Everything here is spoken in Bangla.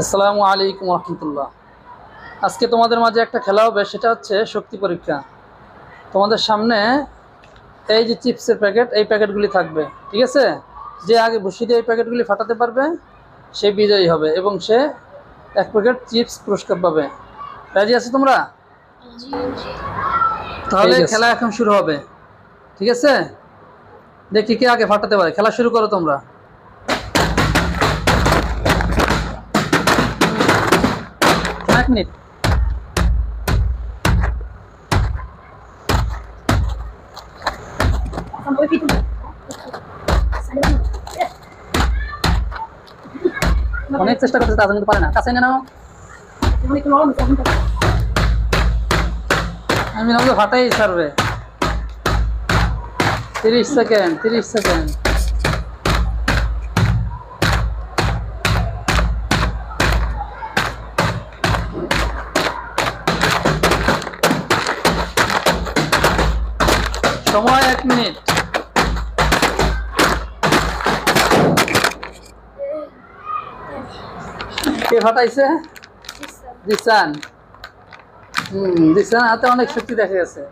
আসসালামু আলাইকুম রহমতুল্লাহ আজকে তোমাদের মাঝে একটা খেলা হবে সেটা হচ্ছে শক্তি পরীক্ষা। তোমাদের সামনে এই যে চিপসের প্যাকেট এই প্যাকেটগুলি থাকবে ঠিক আছে? যে আগে বসিয়ে দিয়ে এই প্যাকেটগুলি ফাটাতে পারবে সে বিজয়ী হবে এবং সে এক প্যাকেট চিপস পুরস্কার পাবে। রাজি আছো তোমরা? তাহলে খেলা এখন শুরু হবে ঠিক আছে? দেখি কে আগে ফাটাতে পারে। খেলা শুরু করো তোমরা। মিনিট অনেক চেষ্টা করতে তাদের কিন্তু পারে না। কাছে নাও। আমি ফাটাই ছাড়বে। তিরিশ সেকেন্ড তিরিশ সেকেন্ড। সময় এক মিনিট। কে ফাটাইছে দিসান হুম দিসান হাতে অনেক শক্তি দেখা গেছে।